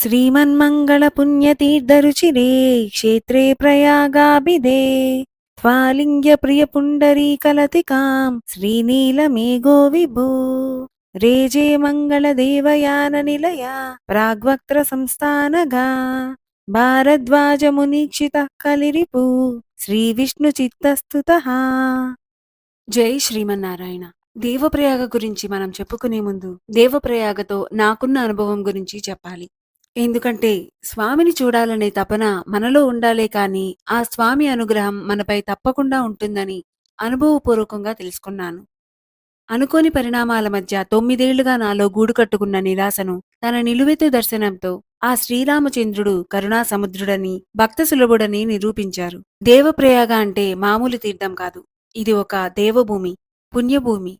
श्रीमन्मङ्गलपुण्यतीर्थरुचिरे क्षेत्रे प्रयागाभिधे त्वालिङ्ग्यप्रियपुण्डरीकलतिकां श्रीनीलमेघो विभो रेजे मङ्गलदेवयाननिलया प्राग्वक्त्रसंस्थानगा भारद्वाजमुनीक्षितः కలిరిపు శ్రీ విష్ణు చిత్తస్థుతః జై శ్రీమన్నారాయణ దేవప్రయాగ గురించి మనం చెప్పుకునే ముందు దేవప్రయాగతో నాకున్న అనుభవం గురించి చెప్పాలి ఎందుకంటే స్వామిని చూడాలనే తపన మనలో ఉండాలే కాని ఆ స్వామి అనుగ్రహం మనపై తప్పకుండా ఉంటుందని అనుభవపూర్వకంగా తెలుసుకున్నాను. అనుకోని పరిణామాల మధ్య తొమ్మిదేళ్ళుగా నాలో గూడు కట్టుకున్న నిరాశను తన నిలువెత్తు దర్శనంతో ఆ శ్రీరామచంద్రుడు కరుణాసముద్రుడని భక్త సులభుడని నిరూపించారు. దేవప్రయాగ అంటే మామూలు తీర్థం కాదు. ఇది ఒక దేవభూమి పుణ్యభూమి.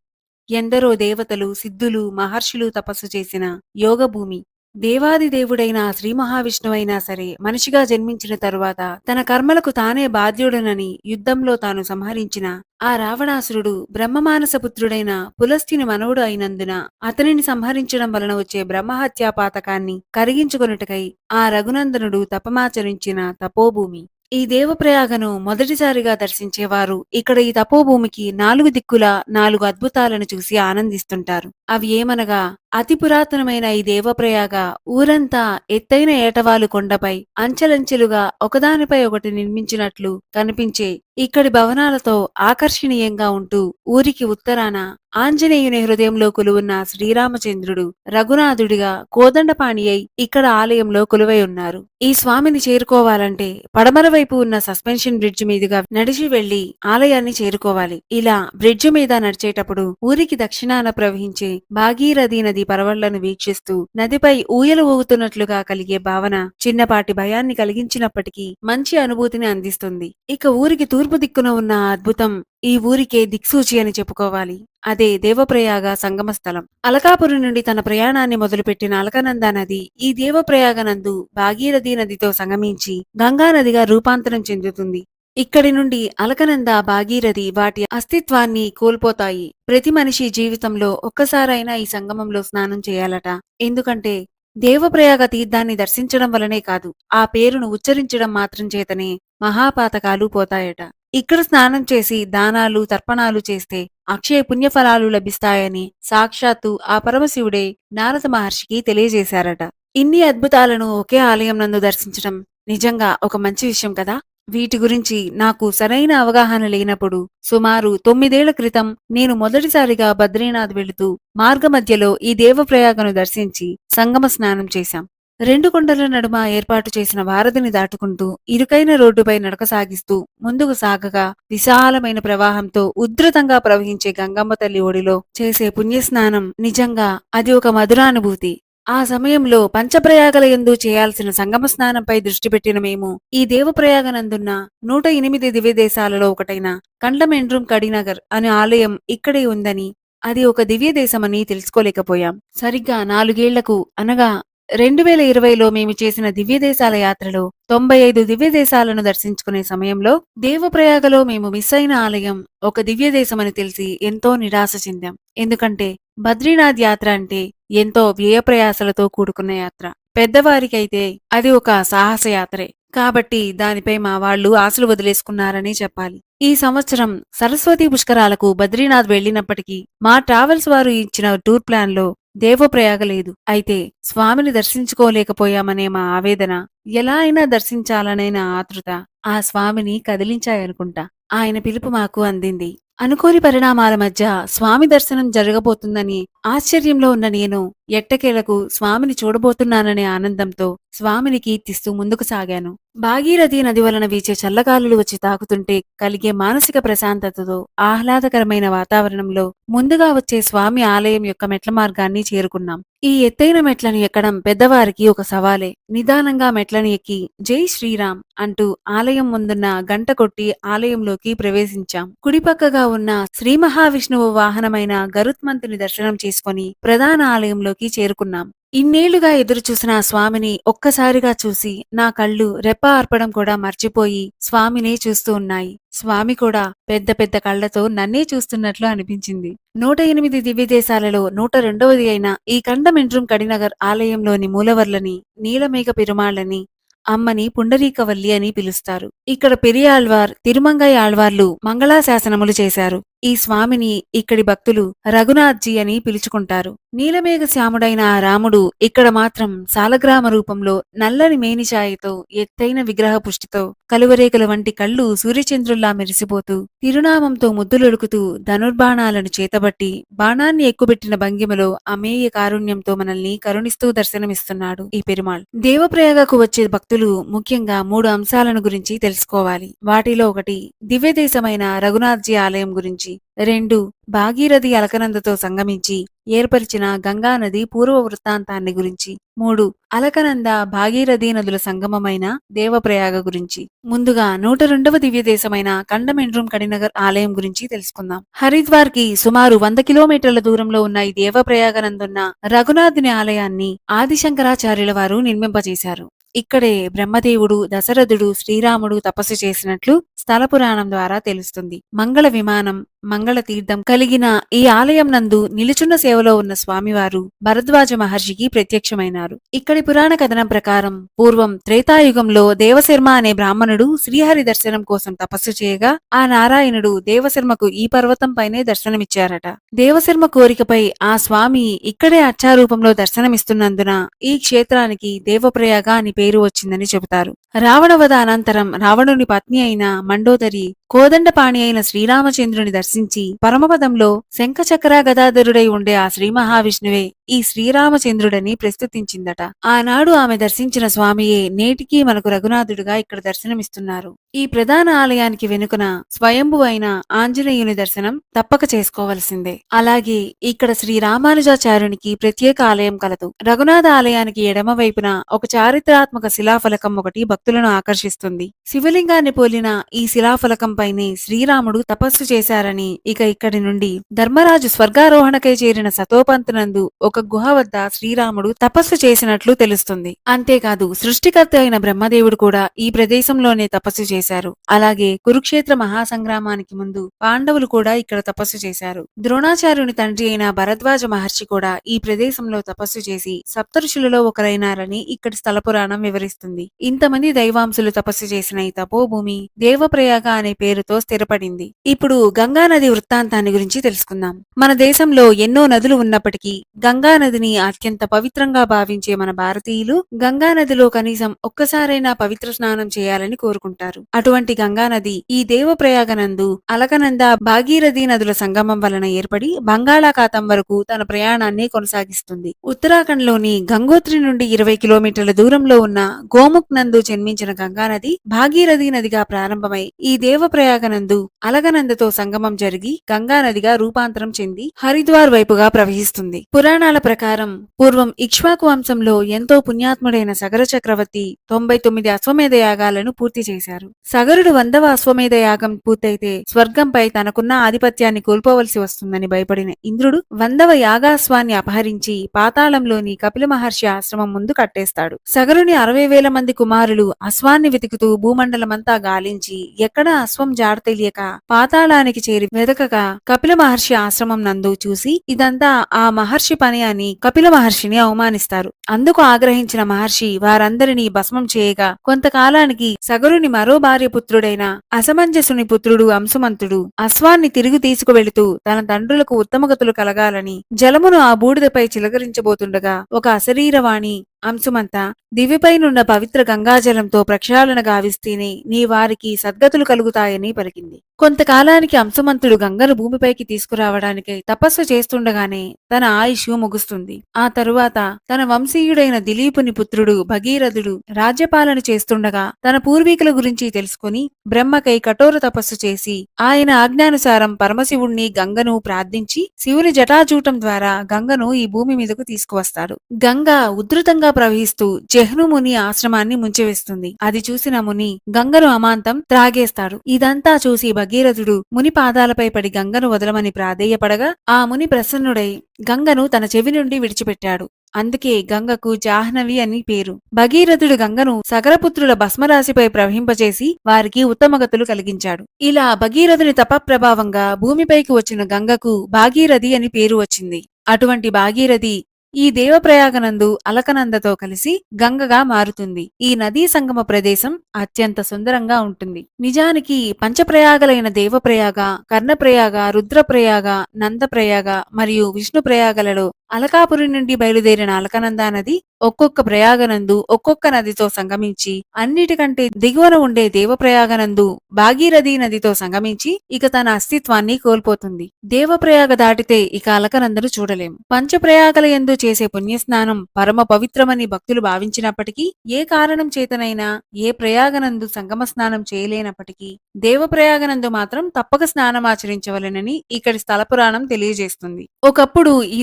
ఎందరో దేవతలు సిద్ధులు మహర్షులు తపస్సు చేసిన యోగభూమి. దేవాది దేవుడైన శ్రీ శ్రీ మహావిష్ణువైనా సరే మనిషిగా జన్మించిన తరువాత తన కర్మలకు తానే బాధ్యుడనని యుద్ధంలో తాను సంహరించిన ఆ రావణాసురుడు బ్రహ్మమానసపుత్రుడైన పులస్తిని మనవుడు అయినందున అతనిని సంహరించడం వలన వచ్చే బ్రహ్మహత్యా పాతకాన్ని కరిగించుకొనుటకై ఆ రఘునందనుడు తపమాచరించిన తపోభూమి. ఈ దేవప్రయాగను మొదటిసారిగా దర్శించేవారు ఇక్కడ ఈ తపోభూమికి నాలుగు దిక్కుల నాలుగు అద్భుతాలను చూసి ఆనందిస్తుంటారు. అవి ఏమనగా అతి పురాతనమైన ఈ దేవప్రయాగ ఊరంతా ఎత్తైన ఏటవాలు కొండపై అంచెలంచెలుగా ఒకదానిపై ఒకటి నిర్మించినట్లు కనిపించే ఇక్కడి భవనాలతో ఆకర్షణీయంగా ఉంటూ ఊరికి ఉత్తరాన ఆంజనేయుని హృదయంలో కొలువున్న శ్రీరామచంద్రుడు రఘునాథుడిగా కోదండపాణి అయి ఇక్కడ ఆలయంలో కొలువై ఉన్నారు. ఈ స్వామిని చేరుకోవాలంటే పడమర వైపు ఉన్న సస్పెన్షన్ బ్రిడ్జ్ మీదుగా నడిచి వెళ్ళి ఆలయాన్ని చేరుకోవాలి. ఇలా బ్రిడ్జ్ మీద నడిచేటప్పుడు ఊరికి దక్షిణాన ప్రవహించే భాగీరథీ నది పరవళ్ళను వీక్షిస్తూ నదిపై ఊయలు ఊగుతున్నట్లుగా కలిగే భావన చిన్నపాటి భయాన్ని కలిగించినప్పటికీ మంచి అనుభూతిని అందిస్తుంది. ఇక ఊరికి తూర్పు దిక్కున ఉన్న అద్భుతం ఈ ఊరికే దిక్సూచి అని చెప్పుకోవాలి. అదే దేవప్రయాగ సంగమ స్థలం అలకాపురం నుండి తన ప్రయాణాన్ని మొదలుపెట్టిన అలకనంద నది ఈ దేవప్రయాగ నందు భాగీరథి నదితో సంగమించి గంగా నదిగా రూపాంతరం చెందుతుంది. ఇక్కడి నుండి అలకనంద భాగీరథి వాటి అస్తిత్వాన్ని కోల్పోతాయి. ప్రతి మనిషి జీవితంలో ఒక్కసారైనా ఈ సంగమంలో స్నానం చేయాలట. ఎందుకంటే దేవప్రయాగ తీర్థాన్ని దర్శించడం వలనే కాదు ఆ పేరును ఉచ్చరించడం మాత్రం చేతనే మహాపాతకాలు పోతాయట. ఇక్కడ స్నానం చేసి దానాలు తర్పణాలు చేస్తే అక్షయ పుణ్యఫలాలు లభిస్తాయని సాక్షాత్తు ఆ పరమశివుడే నారద మహర్షికి తెలియజేశారట. ఇన్ని అద్భుతాలను ఒకే ఆలయం నందు దర్శించడం నిజంగా ఒక మంచి విషయం కదా? వీటి గురించి నాకు సరైన అవగాహన లేనప్పుడు సుమారు తొమ్మిదేళ్ళ క్రితం నేను మొదటిసారిగా బద్రీనాథ్ వెళుతూ మార్గమధ్యలో ఈ దేవప్రయాగను దర్శించి సంగమ స్నానం చేశాం. రెండు కొండల నడుమ ఏర్పాటు చేసిన వారధిని దాటుకుంటూ ఇరుకైన రోడ్డుపై నడక సాగిస్తూ ముందుకు సాగగా విశాలమైన ప్రవాహంతో ఉధృతంగా ప్రవహించే గంగమ్మ తల్లి ఒడిలో చేసే పుణ్యస్నానం నిజంగా అది ఒక మధురానుభూతి. ఆ సమయంలో పంచప్రయాగల యందు చేయాల్సిన సంగమ స్నానంపై దృష్టి పెట్టిన మేము ఈ దేవప్రయాగనందున్న నూట ఎనిమిది దివ్యదేశాలలో ఒకటైన కండమెండ్రూం కడినగర్ అనే ఆలయం ఇక్కడే ఉందని అది ఒక దివ్యదేశమని తెలుసుకోలేకపోయాం. సరిగ్గా నాలుగేళ్ళకు అనగా రెండు వేల ఇరవైలో మేము చేసిన దివ్యదేశాల యాత్రలో తొంభై ఐదు దివ్యదేశాలను దర్శించుకునే సమయంలో దేవప్రయాగలో మేము మిస్ అయిన ఆలయం ఒక దివ్యదేశమని తెలిసి ఎంతో నిరాశ చెందాం. ఎందుకంటే బద్రీనాథ్ యాత్ర అంటే ఎంతో వ్యయప్రయాసలతో కూడుకున్న యాత్ర. పెద్దవారికైతే అది ఒక సాహస యాత్రే. కాబట్టి దానిపై మా వాళ్ళు ఆశలు వదిలేసుకున్నారని చెప్పాలి. ఈ సంవత్సరం సరస్వతి పుష్కరాలకు బద్రీనాథ్ వెళ్ళినప్పటికీ మా ట్రావెల్స్ వారు ఇచ్చిన టూర్ ప్లాన్లో దేవప్రయాగ లేదు. అయితే స్వామిని దర్శించుకోలేకపోయామనే మా ఆవేదన ఎలా అయినా దర్శించాలనే నా ఆతృత ఆ స్వామిని కదిలించాయనుకుంటా. ఆయన పిలుపు మాకు అందింది. అనుకోని పరిణామాల మధ్య స్వామి దర్శనం జరగబోతుందని ఆశ్చర్యంలో ఉన్న నేను ఎట్టకేలకు స్వామిని చూడబోతున్నాననే ఆనందంతో స్వామిని కీర్తిస్తూ ముందుకు సాగాను. భాగీరథి నది వలన వీచే చల్లగాలులు వచ్చి తాకుతుంటే కలిగే మానసిక ప్రశాంతతతో ఆహ్లాదకరమైన వాతావరణంలో ముందుగా వచ్చే స్వామి ఆలయం యొక్క మెట్ల మార్గాన్ని చేరుకున్నాం. ఈ ఎత్తైన మెట్లను ఎక్కడం పెద్దవారికి ఒక సవాలే. నిదానంగా మెట్లను ఎక్కి జై శ్రీరామ్ అంటూ ఆలయం ముందున్న గంట కొట్టి ఆలయంలోకి ప్రవేశించాం. కుడిపక్కగా ఉన్న శ్రీ మహావిష్ణువు వాహనమైన గరుత్మంతుని దర్శనం చేసి చేసుకుని ప్రధాన ఆలయంలోకి చేరుకున్నాం. ఇన్నేళ్ళుగా ఎదురుచూసిన ఆ స్వామిని ఒక్కసారిగా చూసి నా కళ్ళు రెప్ప ఆర్పడం కూడా మర్చిపోయి స్వామినే చూస్తూ ఉన్నాయి. స్వామి కూడా పెద్ద పెద్ద కళ్ళతో నన్నే చూస్తున్నట్లు అనిపించింది. నూట ఎనిమిది దివ్యదేశాలలో నూట రెండవది అయిన ఈ కండమెండ్రం కడినగర్ ఆలయంలోని మూలవర్లని నీలమేఘ పెరుమాళ్ళని అమ్మని పుండరీకవల్లి అని పిలుస్తారు. ఇక్కడ పెరియాళ్వార్ తిరుమంగై ఆళ్వార్లు మంగళాశాసనములు చేశారు. ఈ స్వామిని ఇక్కడి భక్తులు రఘునాథ్జీ అని పిలుచుకుంటారు. నీలమేఘ శ్యాముడైన ఆ రాముడు ఇక్కడ మాత్రం సాలగ్రామ రూపంలో నల్లని మేనిచాయతో ఎత్తైన విగ్రహ పుష్టితో కలువరేకల వంటి కళ్ళు సూర్యచంద్రుల్లా మెరిసిపోతూ తిరునామంతో ముద్దులొడుకుతూ ధనుర్బాణాలను చేతబట్టి బాణాన్ని ఎక్కుబెట్టిన భంగిమలో అమేయ కారుణ్యంతో మనల్ని కరుణిస్తూ దర్శనమిస్తున్నాడు ఈ పెరుమాళ్. దేవప్రయాగకు వచ్చే భక్తులు ముఖ్యంగా మూడు అంశాలను గురించి తెలుసు తెలుసుకోవాలి వాటిలో ఒకటి దివ్యదేశమైన రఘునాథ్జీ ఆలయం గురించి రెండు భాగీరథి అలకనందతో సంగమించి ఏర్పరిచిన గంగా నది పూర్వ వృత్తాంతాన్ని గురించి మూడు అలకనంద భాగీరథి నదుల సంగమమైన దేవప్రయాగ గురించి. ముందుగా నూట రెండవ దివ్యదేశమైన కండమెండ్రూం కడినగర్ ఆలయం గురించి తెలుసుకుందాం. హరిద్వార్కి సుమారు వంద కిలోమీటర్ల దూరంలో ఉన్న ఈ దేవప్రయాగ నందున్న రఘునాథుని ఆలయాన్ని ఆదిశంకరాచార్యుల వారు నిర్మింపజేశారు. ఇక్కడే బ్రహ్మదేవుడు దశరథుడు శ్రీరాముడు తపస్సు చేసినట్లు స్థల పురాణం ద్వారా తెలుస్తుంది. మంగళ విమానం మంగళ తీర్థం కలిగిన ఈ ఆలయం నందు నిలుచున్న సేవలో ఉన్న స్వామివారు భరద్వాజ మహర్షికి ప్రత్యక్షమైనారు. ఇక్కడి పురాణ కథనం ప్రకారం పూర్వం త్రేతాయుగంలో దేవశర్మ అనే బ్రాహ్మణుడు శ్రీహరి దర్శనం కోసం తపస్సు చేయగా ఆ నారాయణుడు దేవశర్మకు ఈ పర్వతం పైనే దర్శనమిచ్చారట. దేవశర్మ కోరికపై ఆ స్వామి ఇక్కడే అచ్చారూపంలో దర్శనమిస్తున్నందున ఈ క్షేత్రానికి దేవప్రయాగ అని పేరు వచ్చిందని చెబుతారు. రావణవధ అనంతరం రావణుని పత్ని అయిన మండోదరి కోదండపాణి అయిన శ్రీరామచంద్రుని దర్శించి పరమపదంలో శంఖచక్ర గదాధరుడై ఉండే ఆ శ్రీ మహావిష్ణువే ఈ శ్రీరామచంద్రుడని ప్రస్తుతించిందట. ఆనాడు ఆమె దర్శించిన స్వామియే నేటికీ మనకు రఘునాథుడుగా ఇక్కడ దర్శనమిస్తున్నారు. ఈ ప్రధాన ఆలయానికి వెనుకన స్వయంభు అయిన ఆంజనేయుని దర్శనం తప్పక చేసుకోవలసిందే. అలాగే ఇక్కడ శ్రీ రామానుజాచార్యునికి ప్రత్యేక ఆలయం కలదు. రఘునాథ ఆలయానికి ఎడమ వైపున ఒక చారిత్రాత్మక శిలాఫలకం ఒకటి భక్తులను ఆకర్షిస్తుంది. శివలింగాన్ని పోలిన ఈ శిలాఫలకంపైనే శ్రీరాముడు తపస్సు చేశారని ఇక ఇక్కడి నుండి ధర్మరాజు స్వర్గారోహణకై చేరిన సతోపంతనందు ఒక గుహ వద్ద శ్రీరాముడు తపస్సు చేసినట్లు తెలుస్తుంది. అంతేకాదు సృష్టికర్త అయిన బ్రహ్మదేవుడు కూడా ఈ ప్రదేశంలోనే తపస్సు చేశారు. అలాగే కురుక్షేత్ర మహాసంగ్రామానికి ముందు పాండవులు కూడా ఇక్కడ తపస్సు చేశారు. ద్రోణాచార్యుని తండ్రి అయిన భరద్వాజ మహర్షి కూడా ఈ ప్రదేశంలో తపస్సు చేసి సప్తఋషులలో ఒకరైనారని ఇక్కడ స్థల పురాణం వివరిస్తుంది. ఇంతమంది దైవాంశులు తపస్సు చేసిన ఈ తపోభూమి దేవప్రయాగ అనే పేరుతో స్థిరపడింది. ఇప్పుడు గంగా నది వృత్తాంతాన్ని గురించి తెలుసుకుందాం. మన దేశంలో ఎన్నో నదులు ఉన్నప్పటికీ గంగా గంగానదిని అత్యంత పవిత్రంగా భావించే మన భారతీయులు గంగా నదిలో కనీసం ఒక్కసారైనా పవిత్ర స్నానం చేయాలని కోరుకుంటారు. అటువంటి గంగా నది ఈ దేవప్రయాగనందు అలకనంద భాగీరథి నదుల సంగమం వలన ఏర్పడి బంగాళాఖాతం వరకు తన ప్రయాణాన్ని కొనసాగిస్తుంది. ఉత్తరాఖండ్లోని గంగోత్రి నుండి ఇరవై కిలోమీటర్ల దూరంలో ఉన్న గోముఖ్ నందు జన్మించిన గంగానది భాగీరథి నదిగా ప్రారంభమై ఈ దేవప్రయాగనందు అలగనందతో సంగమం జరిగి గంగానదిగా రూపాంతరం చెంది హరిద్వార్ వైపుగా ప్రవహిస్తుంది. పురాణ పురాణాల ప్రకారం పూర్వం ఇక్ష్వాకు వంశంలో ఎంతో పుణ్యాత్ముడైన సగర చక్రవర్తి తొంభై తొమ్మిది అశ్వమేధ యాగాలను పూర్తి చేశారు. సగరుడు వందవ అశ్వమేధ యాగం పూర్తయితే స్వర్గంపై తనకున్న ఆధిపత్యాన్ని కోల్పోవలసి వస్తుందని భయపడిన ఇంద్రుడు వందవ యాగాశ్వాన్ని అపహరించి పాతాళంలోని కపిల మహర్షి ఆశ్రమం ముందు కట్టేస్తాడు. సగరుని అరవై వేల మంది కుమారులు అశ్వాన్ని వెతుకుతూ భూమండలమంతా గాలించి ఎక్కడా అశ్వం జాడ తెలియక పాతాళానికి చేరి వెదకగా కపిల మహర్షి ఆశ్రమం నందు చూసి ఇదంతా ఆ మహర్షి పని అని కపిల మహర్షిని అవమానిస్తారు. అందుకు ఆగ్రహించిన మహర్షి వారందరినీ భస్మం చేయగా కొంతకాలానికి సగరుని మరో భార్య పుత్రుడైన అసమంజసుని పుత్రుడు అంశమంతుడు అశ్వాన్ని తిరిగి తీసుకువెళుతూ తన తండ్రులకు ఉత్తమగతులు కలగాలని జలమును ఆ బూడిదపై చిలకరించబోతుండగా ఒక అశరీరవాణి అంశమంతా దివిపైనున్న పవిత్ర గంగాజలంతో ప్రక్షాళన గావిస్తేనే నీ వారికి సద్గతులు కలుగుతాయని పలికింది. కొంతకాలానికి అంశమంతుడు గంగను భూమిపైకి తీసుకురావడానికై తపస్సు చేస్తుండగానే తన ఆయుష్ ముగుస్తుంది. ఆ తరువాత తన వంశీయుడైన దిలీపుని పుత్రుడు భగీరథుడు రాజ్యపాలన చేస్తుండగా తన పూర్వీకుల గురించి తెలుసుకుని బ్రహ్మకై కఠోర తపస్సు చేసి ఆయన ఆజ్ఞానుసారం పరమశివుణ్ణి గంగను ప్రార్థించి శివుని జటాజూటం ద్వారా గంగను ఈ భూమి మీదకు తీసుకువస్తాడు గంగ ఉధృతంగా ప్రవహిస్తూ జహ్ను ముని ఆశ్రమాన్ని ముంచివేస్తుంది. అది చూసిన ముని గంగను అమాంతం త్రాగేస్తాడు. ఇదంతా చూసి భగీరథుడు ముని పాదాలపై పడి గంగను వదలమని ప్రాధేయపడగా ఆ ముని ప్రసన్నుడై గంగను తన చెవి నుండి విడిచిపెట్టాడు. అందుకే గంగకు జాహ్నవి అని పేరు. భగీరథుడు గంగను సగరపుత్రుల భస్మరాశిపై ప్రవహింపచేసి వారికి ఉత్తమగతులు కలిగించాడు. ఇలా భగీరథుని తపప్రభావంగా భూమిపైకి వచ్చిన గంగకు భాగీరథి అని పేరు వచ్చింది. అటువంటి భాగీరథి ఈ దేవప్రయాగనందు అలకనందతో కలిసి గంగగా మారుతుంది. ఈ నదీ సంగమ ప్రదేశం అత్యంత సుందరంగా ఉంటుంది. నిజానికి పంచప్రయాగలైన దేవప్రయాగ కర్ణప్రయాగ రుద్రప్రయాగ నందప్రయాగ మరియు విష్ణుప్రయాగలలో అలకాపురి నుండి బయలుదేరిన అలకనంద నది ఒక్కొక్క ప్రయాగనందు ఒక్కొక్క నదితో సంగమించి అన్నిటికంటే దిగువన ఉండే దేవప్రయాగనందు భాగీరథి నదితో సంగమించి ఇక తన అస్తిత్వాన్ని కోల్పోతుంది. దేవప్రయాగ దాటితే ఇక అలకనందను చూడలేం. పంచప్రయాగల యందు చేసే పుణ్యస్నానం పరమ పవిత్రమని భక్తులు భావించినప్పటికీ ఏ కారణం చేతనైనా ఏ ప్రయాగనందు సంగమ స్నానం చేయలేనప్పటికీ దేవప్రయాగనందు మాత్రం తప్పక స్నానం ఆచరించవలెనని ఇక్కడి స్థల పురాణం తెలియజేస్తుంది. ఒకప్పుడు ఈ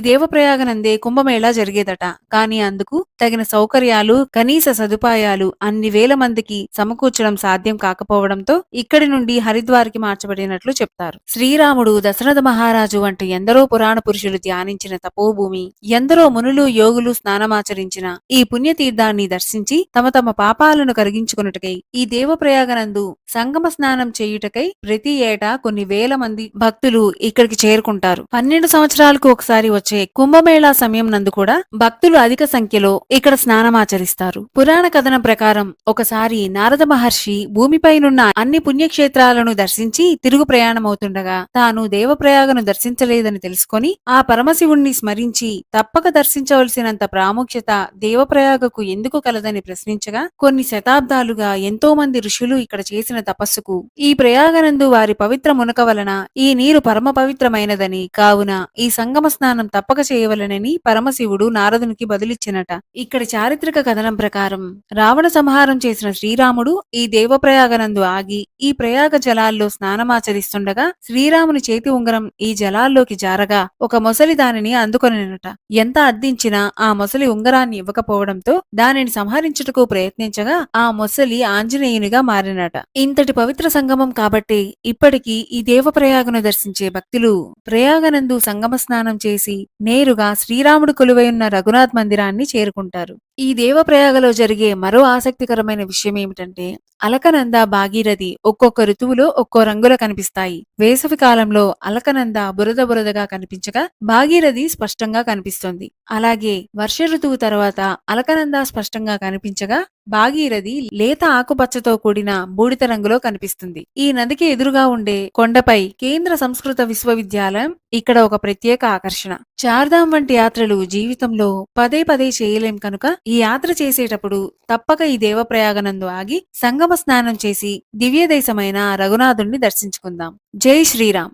దేవప్రయాగనందే కుంభమేళా జరిగేదట? కాని అందుకు తగిన సౌకర్యాలు కనీస సదుపాయాలు అన్ని వేల మందికి సమకూర్చడం సాధ్యం కాకపోవడంతో ఇక్కడి నుండి హరిద్వార్కి మార్చబడినట్లు చెప్తారు. శ్రీరాముడు దశరథ మహారాజు వంటి ఎందరో పురాణ పురుషులు ధ్యానించిన తపోభూమి ఎందరో మునులు యోగులు స్నానమాచరించిన ఈ పుణ్యతీర్థాన్ని దర్శించి తమ తమ పాపాలను కరిగించుకున్నటకై ఈ దేవప్రయాగనందు సంగమ స్నానం చేయుటకై ప్రతి ఏటా కొన్ని వేల మంది భక్తులు ఇక్కడికి చేరుకుంటారు. పన్నెండు సంవత్సరాలకు ఒకసారి వచ్చే కుంభమేళా సమయం నందు కూడా భక్తులు అధిక సంఖ్యలో ఇక్కడ స్నానమాచరిస్తారు. పురాణ కథనం ప్రకారం ఒకసారి నారద మహర్షి భూమిపైనున్న అన్ని పుణ్యక్షేత్రాలను దర్శించి తిరుగు ప్రయాణమవుతుండగా తాను దేవప్రయాగను దర్శించలేదని తెలుసుకొని ఆ పరమశివుణ్ణి స్మరించి తప్పక దర్శించవలసినంత ప్రాముఖ్యత దేవప్రయాగకు ఎందుకు కలదని ప్రశ్నించగా కొన్ని శతాబ్దాలుగా ఎంతో మంది ఋషులు ఇక్కడ చేసిన తపస్సుకు ఈ ప్రయాగనందు వారి పవిత్ర మునక వలన ఈ నీరు పరమ పవిత్రమైనదని కావున ఈ సంగమ స్నానం తప్పక చేయవలనని పరమశివుడు నారదునికి బదులిచ్చినట. ఇక్కడ చారిత్రక కథనం ప్రకారం రావణ సంహారం చేసిన శ్రీరాముడు ఈ దేవప్రయాగనందు ఆగి ఈ ప్రయాగ జలాల్లో స్నానమాచరిస్తుండగా శ్రీరాముని చేతి ఉంగరం ఈ జలాల్లోకి జారగా ఒక మొసలి దానిని అందుకొనినట. ఎంత అద్దించినా ఆ మొసలి ఉంగరాన్ని ఇవ్వకపోవడంతో దానిని సంహరించుటకు ప్రయత్నించగా ఆ మొసలి ఆంజనేయునిగా మారినట. ఇంతటి పవిత్ర సంగమం కాబట్టి ఇప్పటికీ ఈ దేవప్రయాగను దర్శించే భక్తులు ప్రయాగనందు సంగమ స్నానం చేసి నేరుగా శ్రీరాముడు కొలువైయున్న రఘునాథ్ మందిరాన్ని చేరుకుంటారు. ఈ దేవప్రయాగలో జరిగే మరో ఆసక్తికరమైన విషయం ఏమిటంటే అలకనంద భాగీరథి ఒక్కొక్క ఋతువులో ఒక్కో రంగులో కనిపిస్తాయి. వేసవి కాలంలో అలకనంద బురద బురదగా కనిపించగా భాగీరథి స్పష్టంగా కనిపిస్తుంది. అలాగే వర్ష ఋతువు తర్వాత అలకనంద స్పష్టంగా కనిపించగా భాగీరథి లేత ఆకుపచ్చతో కూడిన బూడిద రంగులో కనిపిస్తుంది. ఈ నదికి ఎదురుగా ఉండే కొండపై కేంద్ర సంస్కృత విశ్వవిద్యాలయం ఇక్కడ ఒక ప్రత్యేక ఆకర్షణ. చార్ధాం వంటి యాత్రలు జీవితంలో పదే పదే చేయలేం కనుక ఈ యాత్ర చేసేటప్పుడు తప్పక ఈ దేవప్రయాగనందు ఆగి సంగమ స్నానం చేసి దివ్యదేశమైన రఘునాథుణ్ణి దర్శించుకుందాం. జై శ్రీరామ్.